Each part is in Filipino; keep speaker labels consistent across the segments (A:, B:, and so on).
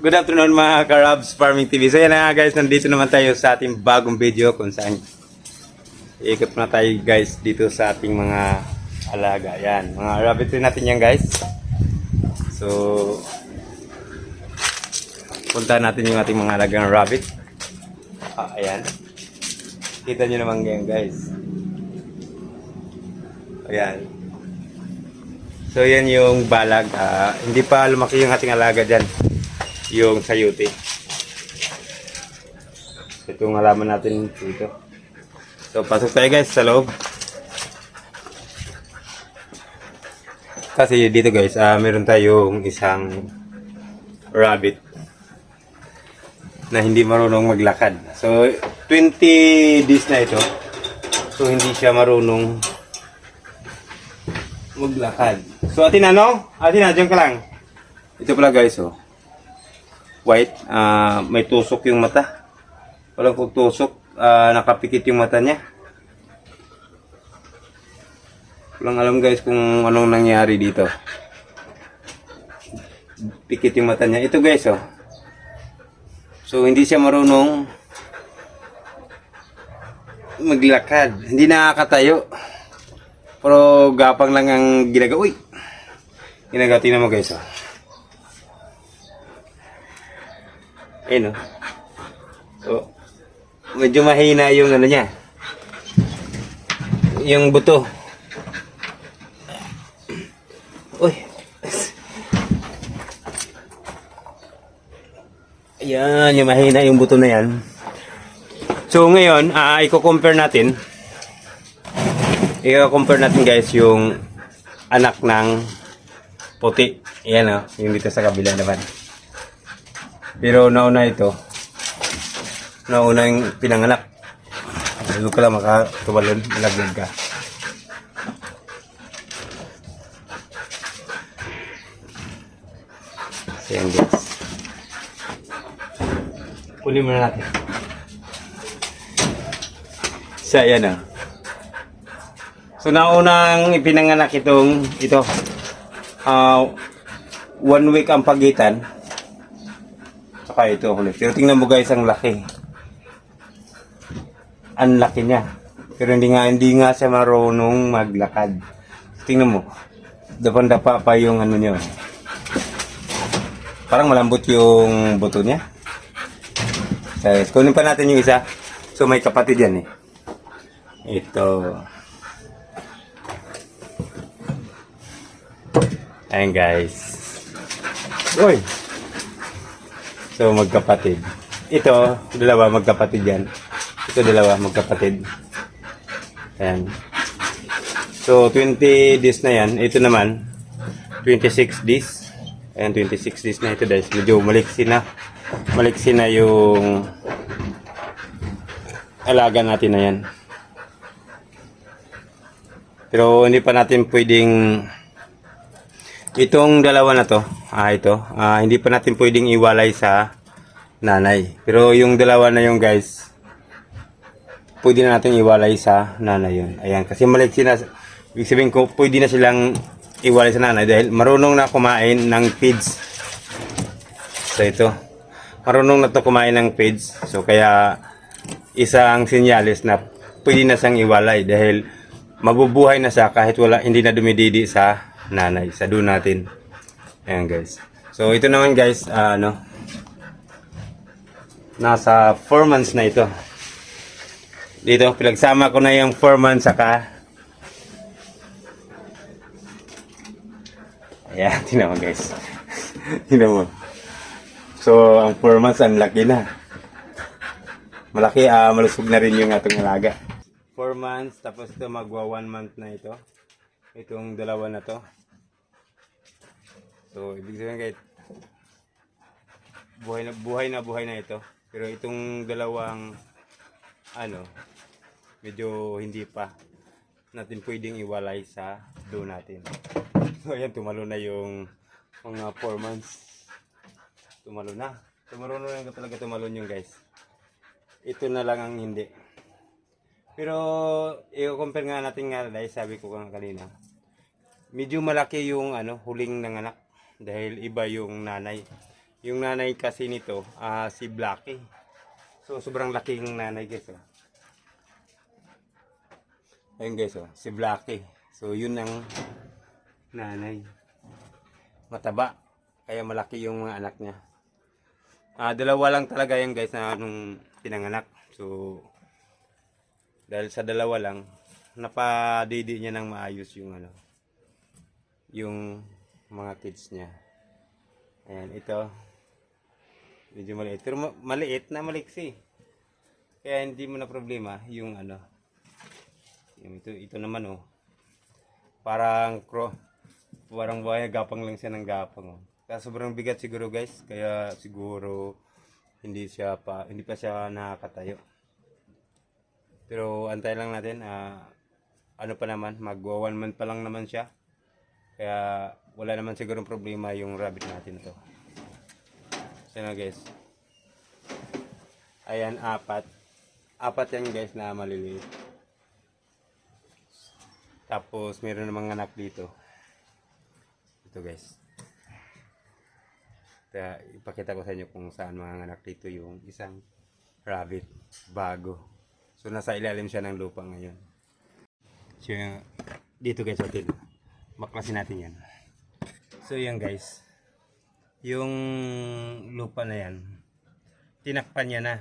A: Good afternoon mga Karabs Farming TV. So yan na guys, nandito naman tayo sa ating bagong video kung saan ikot na tayo guys dito sa ating mga alaga. Yan, mga rabbit rin natin yan guys. So, puntahan natin yung ating mga alagang rabbit. Ah, ayan. Kita nyo naman ngayon guys. Ayan. So yan yung balag. Ah, hindi pa lumaki yung ating alaga dyan. Yung sayuti. Ito yung halaman natin dito. So pasok tayo guys sa loob. Kasi dito guys, ah meron tayong isang rabbit na hindi marunong maglakad. So 20 days na ito. So hindi siya marunong maglakad. So atin ano? Atin na, dyan ka lang. Ito pala guys oh. White, ah may tusok yung mata. Walang kung tusok, ah nakapikit yung mata niya. Walang alam guys kung anong nangyari dito. Pikit yung mata niya. Ito guys oh. So hindi siya marunong maglakad. Hindi nakakatayo. Pero gapang lang ang ginagawa. Uy! Ginagawa, tingnan mo guys, oh. Ayun, oh. So, medyo mahina yung ano niya. Yung buto. Uy! Ayan, yung mahina yung buto na yan. So ngayon, ah i-compare natin i-compare natin guys yung anak ng puti. Ayan o, yung dito sa kabila naman. Pero nauna ito. Nauna yung pinanganak. Huwag ka lang makatubalon, malaglag ka. So yan guys. Uli muna natin. So ayan o. So naunang ipinanganak itong ito. ah one week ang pagitan. Saka ito ulit. Pero tingnan mo guys ang laki. Ang laki niya. Pero hindi nga hindi nga siya marunong maglakad. Tingnan mo. Dapan-dapa pa yung ano niya. Parang malambot yung buto niya. Guys, kunin pa natin yung isa. So may kapatid yan eh. Ito. Ayan guys. Uy! So magkapatid. Ito, dalawa magkapatid yan. Ito dalawa magkapatid. Ayan. So 20 days na yan. Ito naman, 26 days. Ayan, 26 days na ito guys. Medyo maliksi na. Maliksi na yung alaga natin na yan. Pero hindi pa natin pwedeng Itong dalawa na to, ah ito, ah, hindi pa natin pwedeng iwalay sa nanay. Pero yung dalawa na yung guys, pwede na natin iwalay sa nanay yun. Ayan, kasi maliksi na, ibig sabihin ko, pwede na silang iwalay sa nanay dahil marunong na kumain ng feeds. So ito, marunong na to kumain ng feeds. So kaya, isang sinyalis na pwede na siyang iwalay dahil mabubuhay na siya kahit wala, hindi na dumididi sa nanay, sa doon natin. Ayan guys. So ito naman guys, ah, ano, nasa 4 months na ito. Dito, pinagsama ko na yung 4 months saka Ayan, tingnan mo guys. tingnan mo. So, ang 4 months, ang laki na. Malaki, ah, malusog na rin yung atong alaga. 4 months, tapos ito magwa 1 month na ito. Itong dalawa na to. So, ibig sabihin guys, buhay na buhay na buhay na ito. Pero itong dalawang ano, medyo hindi pa natin pwedeng iwalay sa do natin. So ayan, tumalo na yung mga 4 months. Tumalo na. Tumalo na lang talaga tumalon yung guys. Ito na lang ang hindi. Pero i-compare nga natin nga dahil sabi ko kanina. Medyo malaki yung ano, huling ng anak dahil iba yung nanay. Yung nanay kasi nito, ah, si Blackie. So, sobrang laki yung nanay guys. Oh. Ayun guys, oh, si Blackie. So, yun ang nanay. Mataba. Kaya malaki yung mga anak niya. Ah, dalawa lang talaga yan guys na nung pinanganak. So, dahil sa dalawa lang, napadidi niya ng maayos yung ano, yung mga kids niya. Ayan, ito. Medyo maliit. Pero ma- maliit na maliksi. Kaya hindi mo na problema yung ano. Yung ito, ito naman oh. Parang cro parang buhay gapang lang siya ng gapang oh. Kaya sobrang bigat siguro guys. Kaya siguro hindi siya pa hindi pa siya nakakatayo. Pero antay lang natin ah ano pa naman mag one month pa lang naman siya. Kaya wala naman siguro problema yung rabbit natin na to. So na guys. Ayan, apat. Apat yan guys na maliliit. Tapos meron namang anak dito. Ito guys. Kaya ipakita ko sa inyo kung saan mga anak dito yung isang rabbit bago. So nasa ilalim siya ng lupa ngayon. So dito guys hotel. Maklasin natin yan. So yan guys. Yung lupa na yan. Tinakpan niya na.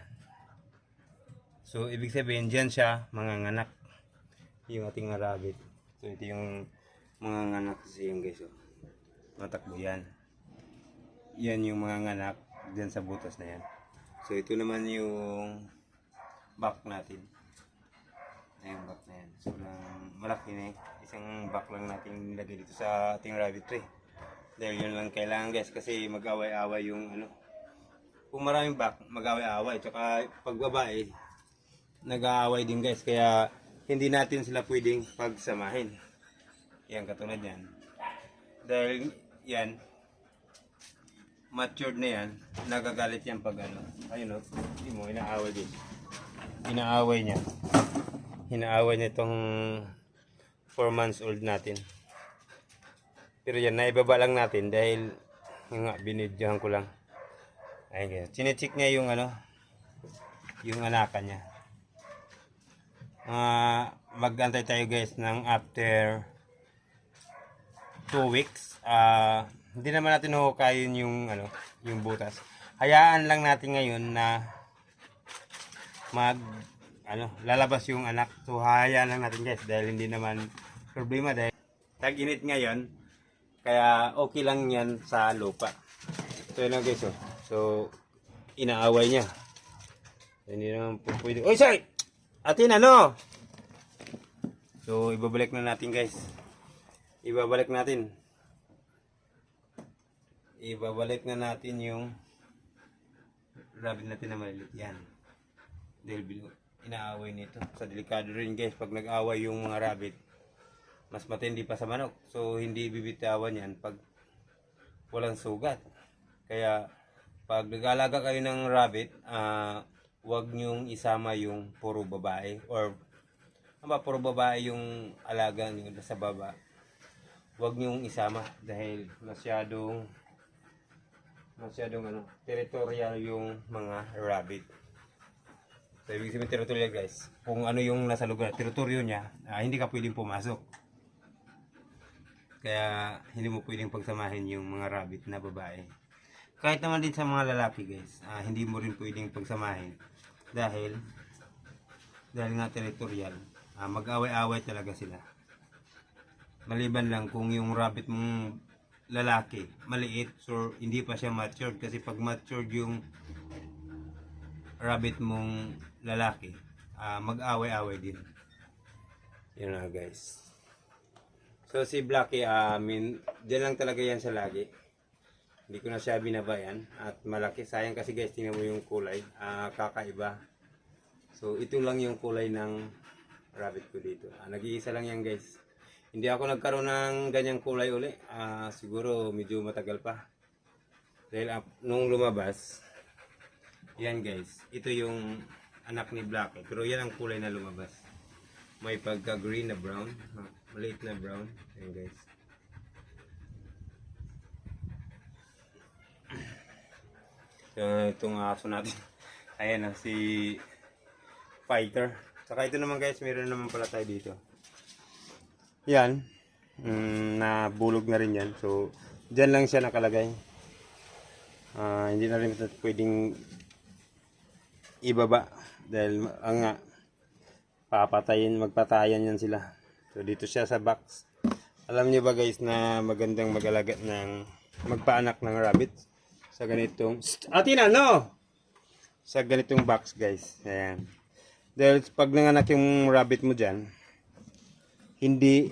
A: So ibig sabihin dyan siya manganganak. Yung ating rabbit. So ito yung manganganak kasi yung guys. Oh. Matakbo yan. Yan yung manganganak dyan sa butas na yan. So ito naman yung back natin. Ayun, back na yan. So, malaki na eh. Isang back lang natin nilagay dito sa ating rabbit tray. Dahil yun lang kailangan guys kasi mag-away-away yung ano. Kung maraming back, mag-away-away. Tsaka pag babae, nag-aaway din guys. Kaya hindi natin sila pwedeng pagsamahin. Yan, katulad yan. Dahil yan, matured na yan, nagagalit yan pag ano. Ayun o, hindi mo, inaaway din. Inaaway niya hinaaway nitong 4 months old natin. Pero yan, naibaba lang natin dahil yung nga, binidyohan ko lang. Ayun guys, chinecheck niya yung ano, yung anakan niya. Ah, magantay tayo guys ng after 2 weeks. Ah, hindi naman natin hukayin yung ano, yung butas. Hayaan lang natin ngayon na mag ano, lalabas yung anak. So, hayaan lang natin guys dahil hindi naman problema dahil tag-init ngayon. Kaya okay lang yan sa lupa. So, yun lang guys. Oh. So, inaaway niya. Hindi naman po pwede. Oy, sorry! Atin, ano? So, ibabalik na natin guys. Ibabalik natin. Ibabalik na natin yung rabbit natin na maliliit. Yan. Dahil inaaway nito. Sa delikado rin guys, pag nag-away yung mga rabbit, mas matindi pa sa manok. So, hindi bibitawan yan pag walang sugat. Kaya, pag nag-alaga kayo ng rabbit, ah, wag nyong isama yung puro babae or ama puro babae yung alaga nyo sa baba. Wag nyong isama dahil masyadong masyadong ano, territorial yung mga rabbit. So, ibig sabihin teritoryo guys. Kung ano yung nasa lugar, teritoryo niya, ah, hindi ka pwedeng pumasok. Kaya hindi mo pwedeng pagsamahin yung mga rabbit na babae. Kahit naman din sa mga lalaki guys, ah, hindi mo rin pwedeng pagsamahin. Dahil, dahil nga teritorial, ah, mag-away-away talaga sila. Maliban lang kung yung rabbit mong lalaki, maliit, so hindi pa siya matured. Kasi pag matured yung rabbit mong lalaki, ah, mag-away-away din. Yun na guys. So si Blackie, ah, I mean, dyan lang talaga yan sa lagi. Hindi ko na siya binabayan. At malaki. Sayang kasi guys, tingnan mo yung kulay. Ah, kakaiba. So ito lang yung kulay ng rabbit ko dito. Ah, nag-iisa lang yan guys. Hindi ako nagkaroon ng ganyang kulay uli. Ah, siguro medyo matagal pa. Dahil ah, nung lumabas, yan guys, ito yung anak ni Blackie. Pero yan ang kulay na lumabas. May pagka green na brown. Maliit na brown. Yan guys. So, itong aso natin. Ayan na, si Fighter. Saka ito naman guys, meron naman pala tayo dito. Yan. Mm, nabulog na rin yan. So, dyan lang siya nakalagay. Ah, hindi na rin pwedeng ibaba. Dahil, ang papatayin, magpatayan yan sila. So, dito siya sa box. Alam niyo ba guys na magandang mag-alaga ng magpaanak ng rabbit sa ganitong Atina no! Sa ganitong box guys. Ayan. Dahil pag nanganak yung rabbit mo diyan hindi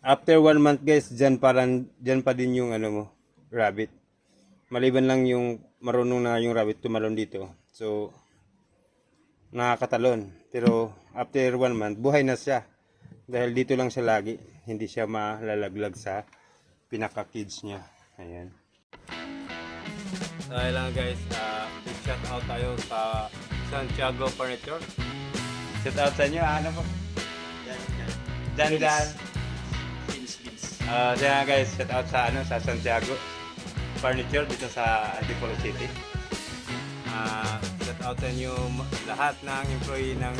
A: after one month guys diyan parang diyan pa din yung ano mo rabbit. Maliban lang yung marunong na yung rabbit tumalon dito. So nakakatalon. Pero after one month buhay na siya. Dahil dito lang siya lagi. Hindi siya malalaglag sa pinaka kids niya. Ayan. Dahil lang guys. Uh, big shout out tayo sa Santiago Furniture. Shout out sa inyo ano po? Dan Dan. Uh, siya guys. Shout out sa ano sa Santiago Furniture dito sa Antipolo City. Uh, shout out sa inyo lahat ng employee ng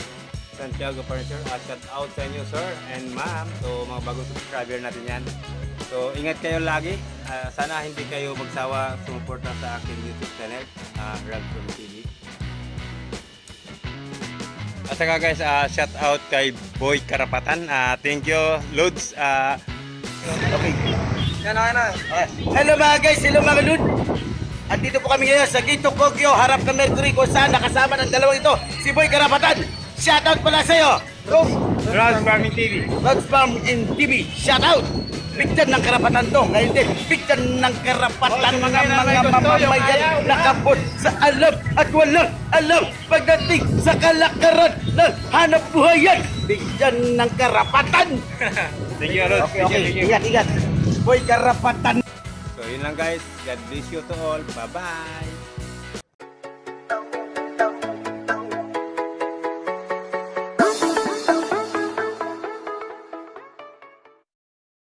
A: Santiago Furniture at shout out sa inyo sir and ma'am so mga bagong subscriber natin yan so ingat kayo lagi Ah, sana hindi kayo magsawa sumuporta sa aking YouTube channel uh, Rag from TV at saka guys ah, shout out kay Boy Karapatan Ah, thank you Lods Ah,
B: Okay. Yan, na. Okay. Hello mga guys, hello mga lud. At dito po kami ngayon sa Gito Kogyo, harap ng Mercury kung saan nakasama ng dalawang ito, si Boy Karapatan. Shoutout pala sa'yo. Rose,
A: Rag Farming TV
B: Rods Farm in TV. Shoutout. Bigtan ng karapatan to. Ngayon din, bigtan ng karapatan ng mga mamamayan nakapot sa alam at walang alam pagdating sa kalakaran ng hanap buhayan. Bigtan ng karapatan.
A: thank you Lods
B: Okay, okay. Ingat, ingat. Boy Karapatan.
A: so yun lang guys God bless you to all bye bye